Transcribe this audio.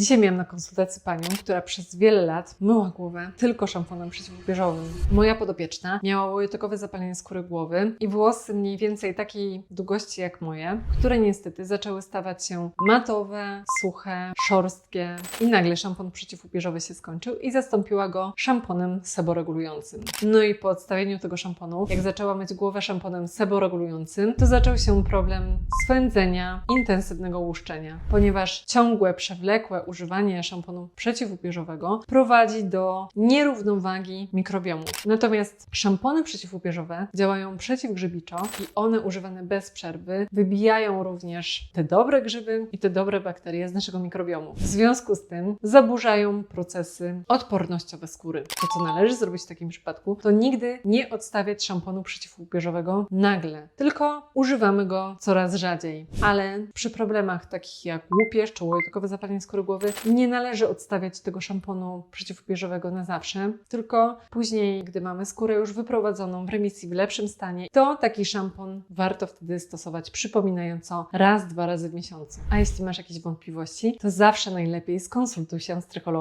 Dzisiaj miałam na konsultacji panią, która przez wiele lat myła głowę tylko szamponem przeciwupierzowym. Moja podopieczna miała łojotokowe zapalenie skóry głowy i włosy mniej więcej takiej długości jak moje, które niestety zaczęły stawać się matowe, suche, szorstkie i nagle szampon przeciwupierzowy się skończył i zastąpiła go szamponem seboregulującym. No i po odstawieniu tego szamponu, jak zaczęła myć głowę szamponem seboregulującym, to zaczął się problem swędzenia, intensywnego łuszczenia, ponieważ ciągłe, przewlekłe używanie szamponu przeciwupierzowego prowadzi do nierównowagi mikrobiomu. Natomiast szampony przeciwupierzowe działają przeciwgrzybiczo i one używane bez przerwy wybijają również te dobre grzyby i te dobre bakterie z naszego mikrobiomu. W związku z tym zaburzają procesy odpornościowe skóry. To, co należy zrobić w takim przypadku, to nigdy nie odstawiać szamponu przeciwupierzowego nagle, tylko używamy go coraz rzadziej. Ale przy problemach takich jak łupież czy łojotokowe zapalenie skóry głowy nie należy odstawiać tego szamponu przeciwupierzowego na zawsze, tylko później, gdy mamy skórę już wyprowadzoną w remisji w lepszym stanie, to taki szampon warto wtedy stosować przypominająco raz, dwa razy w miesiącu. A jeśli masz jakieś wątpliwości, to zawsze najlepiej skonsultuj się z trychologiem.